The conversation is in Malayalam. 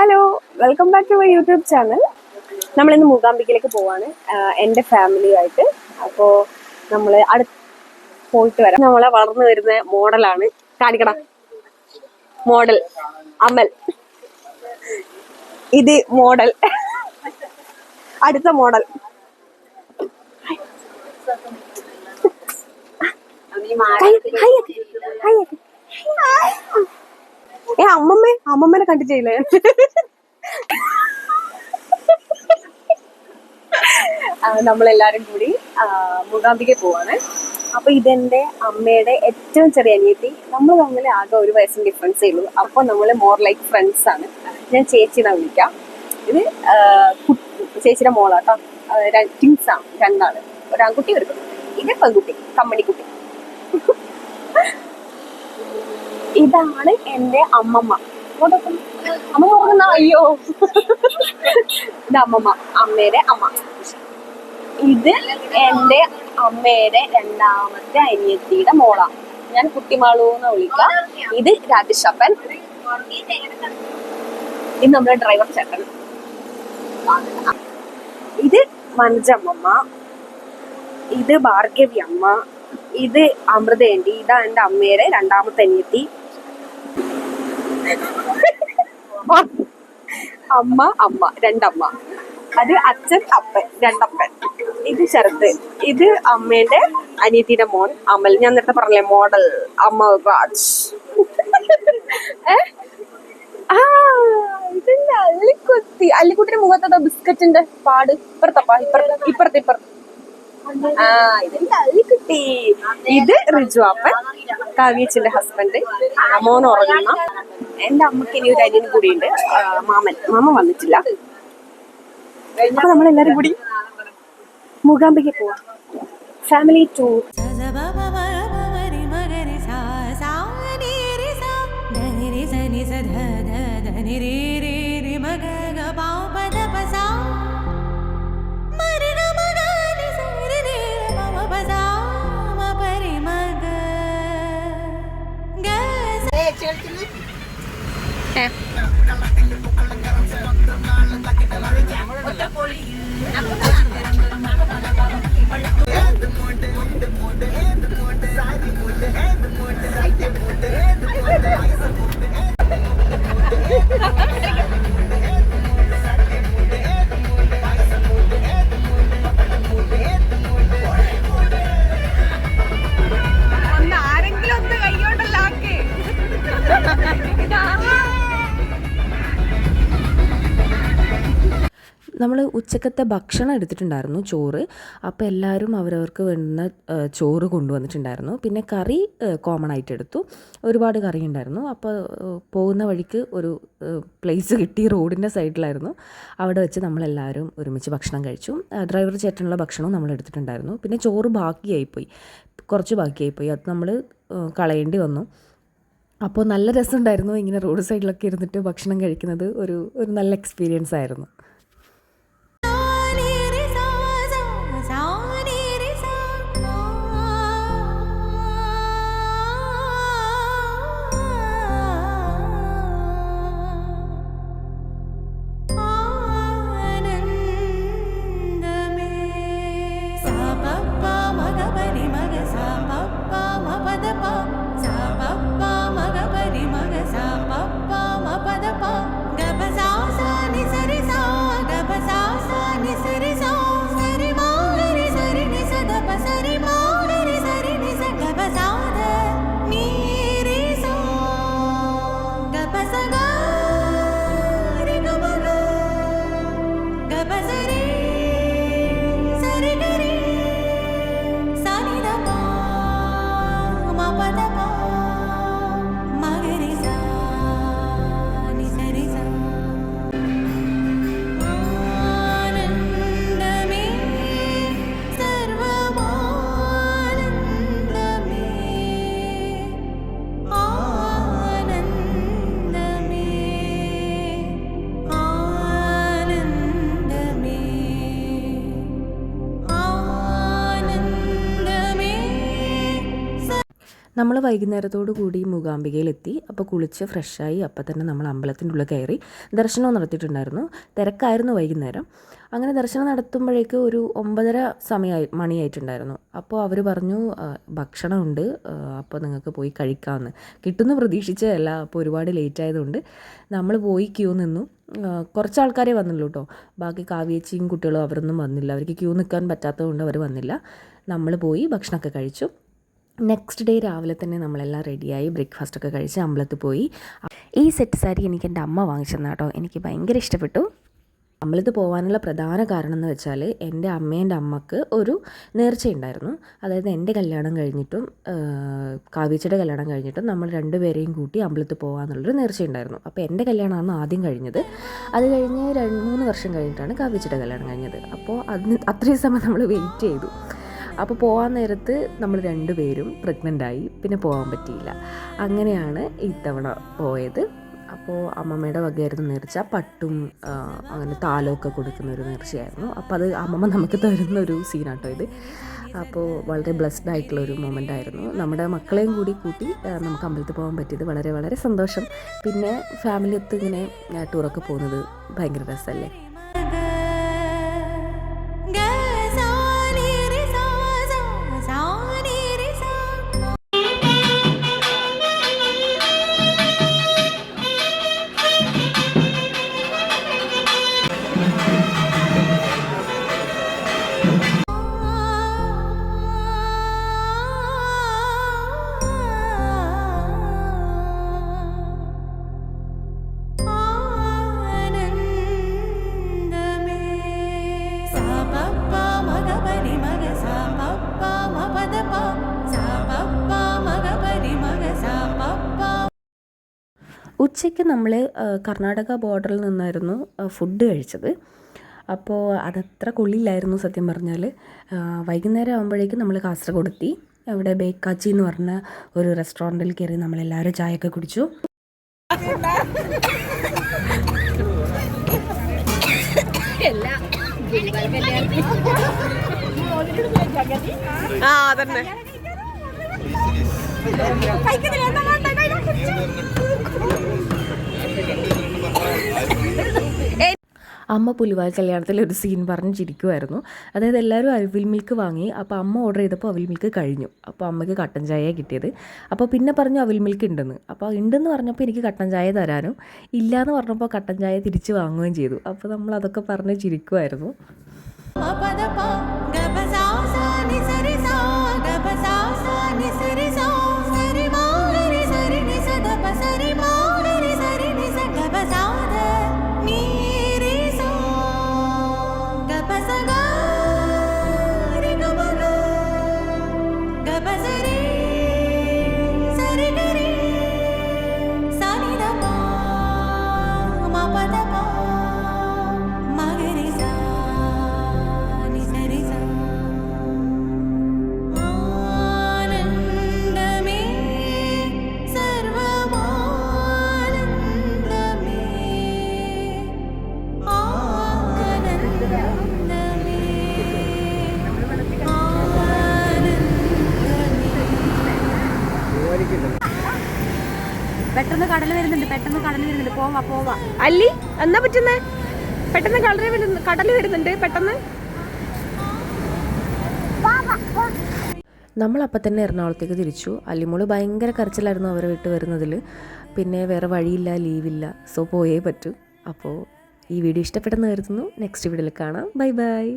Hello welcome back to my YouTube channel നമ്മൾ ഇന്ന് മൂകാംബിക്കയിലേക്ക് പോവാണ്. എന്റെ ഫാമിലിയായിട്ട് അപ്പോൾ നമ്മൾ അടുത്ത് പോയിട്ട് വരാം. നമ്മളെ വളർന്നു വരുന്ന മോഡലാണ് കാണിക്കണം മോഡൽ അമൽ. ഇത് മോഡൽ അടുത്ത മോഡൽ ഏ അമ്മമ്മേ അമ്മമ്മനെ കണ്ടിട്ടില്ല നമ്മളെല്ലാരും കൂടി മൂകാംബിക പോവാണ്. അപ്പൊ ഇതെന്റെ അമ്മയുടെ ഏറ്റവും ചെറിയ അനിയത്തി. നമ്മൾ തമ്മിൽ ആകെ ഒരു വയസ്സിന് ഡിഫറൻസേ ഉള്ളൂ. അപ്പൊ നമ്മൾ മോർ ലൈക്ക് ഫ്രണ്ട്സ് ആണ്. ഞാൻ ചേച്ചിനെ വിളിക്കാം. ഇത് ചേച്ചിയുടെ മോളാട്ടോ. ട്വിൻസ് ആണ് രണ്ടാൾ. ഒരാൺകുട്ടി ഒരു. ഇത് പെൺകുട്ടി കമ്മണിക്കുട്ടി ഇതാണ് എന്റെ അമ്മമ്മ. ഇങ്ങോട്ട് അമ്മ നോക്കുന്ന അയ്യോ. ഇത് അമ്മമ്മ അമ്മയുടെ അമ്മ. ഇത് എന്റെ അമ്മയുടെ രണ്ടാമത്തെ അനിയത്തിയുടെ മോളാ. ഞാൻ കുട്ടിമാളു എന്ന് വിളിക്കാം. ഇത് രാജേഷപ്പൻ ഇത് നമ്മുടെ ഡ്രൈവർ ചേട്ടൻ. ഇത് മനജമ്മമ്മ ഇത് ഭാർഗവി അമ്മ. ഇത് അമൃതേണ്ടി ഇതാ എന്റെ അമ്മയുടെ രണ്ടാമത്തെ അനിയത്തി. അമ്മ അമ്മ രണ്ടമ്മ. അത് അച്ഛൻ അപ്പൻ രണ്ടപ്പൻ. ഇത് ശരത്ത് ഇത് അമ്മേന്റെ അനിയത്തിയുടെ മോൻ അമൽ. ഞാൻ നേരത്തെ പറഞ്ഞില്ലേ മോഡൽ ഏ? ആ ഇതിന്റെ അല്ലിക്കുത്തി അല്ലിക്കുട്ടിന്റെ മുഖത്തതാ ബിസ്ക്കറ്റിന്റെ പാട്. ഇപ്പുറത്തപ്പാ ഇപ്പുറത്ത് ഇപ്പുറത്ത് ഇപ്പുറത്ത്. ഇത് റിജു അപ്പൻ കാവ്യച്ചിന്റെ ഹസ്ബൻഡ് മോൻ ഉറങ്ങുന്ന. എന്റെ അമ്മയ്ക്ക് ഇനി ഒരു അനിയനും ഉണ്ട് മാമൻ. മാമ വന്നിട്ടില്ല. അപ്പൊ നമ്മളെല്ലാരും കൂടി മൂകാംബിക പോവാ. ഫാമിലി ടൂർ ഒന്ന് നമ്മൾ ഉച്ചക്കത്തെ ഭക്ഷണം എടുത്തിട്ടുണ്ടായിരുന്നു ചോറ്. അപ്പോൾ എല്ലാവരും അവരവർക്ക് വേണ്ടുന്ന ചോറ് കൊണ്ടുവന്നിട്ടുണ്ടായിരുന്നു. പിന്നെ കറി കോമൺ ആയിട്ട് എടുത്തു. ഒരുപാട് കറി ഉണ്ടായിരുന്നു. അപ്പോൾ പോകുന്ന വഴിക്ക് ഒരു പ്ലേസ് കിട്ടി റോഡിന്റെ സൈഡിലായിരുന്നു. അവിടെ വെച്ച് നമ്മളെല്ലാവരും ഒരുമിച്ച് ഭക്ഷണം കഴിച്ചു. ഡ്രൈവർ ചേട്ടനുള്ള ഭക്ഷണവും നമ്മൾ എടുത്തിട്ടുണ്ടായിരുന്നു. പിന്നെ ചോറ് ബാക്കിയായിപ്പോയി. കുറച്ച് ബാക്കിയായിപ്പോയി. അത് നമ്മൾ കളയേണ്ടി വന്നു. അപ്പോൾ നല്ല രസമുണ്ടായിരുന്നു ഇങ്ങനെ റോഡ് സൈഡിലൊക്കെ ഇരുന്നിട്ട് ഭക്ഷണം കഴിക്കുന്നത്. ഒരു ഒരു നല്ല എക്സ്പീരിയൻസ് ആയിരുന്നു. നമ്മൾ വൈകുന്നേരത്തോടു കൂടി മൂകാംബികയിലെത്തി. അപ്പോൾ കുളിച്ച് ഫ്രഷായി അപ്പോൾ തന്നെ നമ്മൾ അമ്പലത്തിന്റെ ഉള്ളിൽ കയറി ദർശനം നടത്തിയിട്ടുണ്ടായിരുന്നു. തിരക്കായിരുന്നു വൈകുന്നേരം. അങ്ങനെ ദർശനം നടത്തുമ്പോഴേക്ക് ഒരു ഒമ്പതര സമയമായി മണിയായിട്ടുണ്ടായിരുന്നു. അപ്പോൾ അവർ പറഞ്ഞു ഭക്ഷണമുണ്ട്. അപ്പോൾ നിങ്ങൾക്ക് പോയി കഴിക്കാമെന്ന്. കിട്ടുമെന്ന് പ്രതീക്ഷിച്ചതല്ല. അപ്പോൾ ഒരുപാട് ലേറ്റ് ആയതുകൊണ്ട് നമ്മൾ പോയി ക്യൂ നിന്നു. കുറച്ച് ആൾക്കാരെ വന്നുള്ളൂ കേട്ടോ. ബാക്കി കാവ്യേച്ചിയും കുട്ടികളും അവരൊന്നും വന്നില്ല. അവർക്ക് ക്യൂ നിൽക്കാൻ പറ്റാത്തതുകൊണ്ട് അവർ വന്നില്ല. നമ്മൾ പോയി ഭക്ഷണമൊക്കെ കഴിച്ചു. നെക്സ്റ്റ് ഡേ രാവിലെ തന്നെ നമ്മളെല്ലാം റെഡിയായി ബ്രേക്ക്ഫാസ്റ്റ് ഒക്കെ കഴിച്ച് അമ്പലത്തിൽ പോയി. ഈ സെറ്റ് സാരി എനിക്ക് എന്റെ അമ്മ വാങ്ങിച്ചെന്നാ കേട്ടോ എനിക്ക് ഭയങ്കര ഇഷ്ടപ്പെട്ടു. അമ്പലത്ത് പോകാനുള്ള പ്രധാന കാരണം എന്ന് വെച്ചാൽ എന്റെ അമ്മേന്റെ അമ്മയ്ക്ക് ഒരു നേർച്ചയുണ്ടായിരുന്നു അതായത് എന്റെ കല്യാണം കഴിഞ്ഞിട്ടും കാവ്യച്ചയുടെ കല്യാണം കഴിഞ്ഞിട്ടും നമ്മൾ രണ്ടുപേരെയും കൂട്ടി അമ്പലത്തിൽ പോകാമെന്നുള്ളൊരു നേർച്ചയുണ്ടായിരുന്നു അപ്പോൾ എന്റെ കല്യാണമാണ് ആദ്യം കഴിഞ്ഞത്. അത് കഴിഞ്ഞ് രണ്ട് മൂന്ന് വർഷം കഴിഞ്ഞിട്ടാണ് കാവ്യച്ചയുടെ കല്യാണം കഴിഞ്ഞത്. അപ്പോൾ അതിന് അത്രയും സമയം നമ്മൾ വെയിറ്റ് ചെയ്തു. അപ്പോൾ പോകാൻ നേരത്ത് നമ്മൾ രണ്ടുപേരും പ്രഗ്നന്റ് ആയി. പിന്നെ പോകാൻ പറ്റിയില്ല. അങ്ങനെയാണ് ഇത്തവണ പോയത്. അപ്പോൾ അമ്മമ്മയുടെ വകയായിരുന്നു നേർച്ച. പട്ടും അങ്ങനെ താലമൊക്കെ കൊടുക്കുന്ന ഒരു നേർച്ചയായിരുന്നു. അപ്പോൾ അത് അമ്മമ്മ നമുക്ക് തരുന്ന ഒരു സീനാട്ടോ ഇത്. അപ്പോൾ വളരെ ബ്ലെസ്ഡ് ആയിട്ടുള്ള ഒരു മൊമെന്റ് ആയിരുന്നു. നമ്മുടെ മക്കളെയും കൂടി കൂട്ടി നമുക്ക് അമ്പലത്തിൽ പോകാൻ പറ്റിയത് വളരെ വളരെ സന്തോഷം. പിന്നെ ഫാമിലി ഒത്ത് ഇങ്ങനെ ടൂറൊക്കെ പോകുന്നത് ഭയങ്കര രസമല്ലേ? ഉച്ചയ്ക്ക് നമ്മൾ കർണാടക ബോർഡറിൽ നിന്നായിരുന്നു ഫുഡ് കഴിച്ചത്. അപ്പോൾ അതത്ര കൊള്ളില്ലായിരുന്നു സത്യം പറഞ്ഞാൽ വൈകുന്നേരം ആകുമ്പോഴേക്കും നമ്മൾ കാസർഗോഡ് എത്തി. അവിടെ ബേക്കാച്ചി എന്ന് പറഞ്ഞ ഒരു റെസ്റ്റോറന്റിൽ കയറി നമ്മളെല്ലാവരും ചായയൊക്കെ കുടിച്ചു. ആ അതന്നെ. അമ്മ പുലിവാൽ കല്യാണത്തിൽ ഒരു സീൻ പറഞ്ഞ് ചിരിക്കുമായിരുന്നു അതായത് എല്ലാവരും അവിൽ മിൽക്ക് വാങ്ങി. അപ്പോൾ അമ്മ ഓർഡർ ചെയ്തപ്പോൾ അവിൽ മിൽക്ക് കഴിഞ്ഞു. അപ്പോൾ അമ്മയ്ക്ക് കട്ടൻ ചായ കിട്ടിയത്. അപ്പോൾ പിന്നെ പറഞ്ഞു അവിൽ മിൽക്ക് ഉണ്ടെന്ന്. അപ്പോൾ ഉണ്ടെന്ന് പറഞ്ഞപ്പോൾ എനിക്ക് കട്ടൻ ചായ തരാനും എന്ന് പറഞ്ഞപ്പോൾ കട്ടൻ ചായ തിരിച്ച് വാങ്ങുകയും ചെയ്തു. അപ്പോൾ നമ്മൾ അതൊക്കെ പറഞ്ഞ് ചിരിക്കുമായിരുന്നു പെട്ടെന്ന് കടൽ വരുന്നുണ്ട് പെട്ടെന്ന് കടൽ വരുന്നുണ്ട്. പോവാ പോവാ. അല്ലി എന്നാ പറ്റുന്നേ? പെട്ടെന്ന് കടൽ വരുന്നു കടൽ വരുന്നുണ്ട് പെട്ടെന്ന്. നമ്മളപ്പം തന്നെ എറണാകുളത്തേക്ക് തിരിച്ചു. അല്ലിമോൾ ഭയങ്കര കരച്ചിലായിരുന്നു അവരെ വിട്ട് വരുന്നതിൽ പിന്നെ വേറെ വഴിയില്ല ലീവില്ല. സോ പോയേ പറ്റൂ. അപ്പോൾ ഈ വീഡിയോ ഇഷ്ടപ്പെട്ടെന്ന് കരുതുന്നു. നെക്സ്റ്റ് വീഡിയോയിൽ കാണാം. Bye bye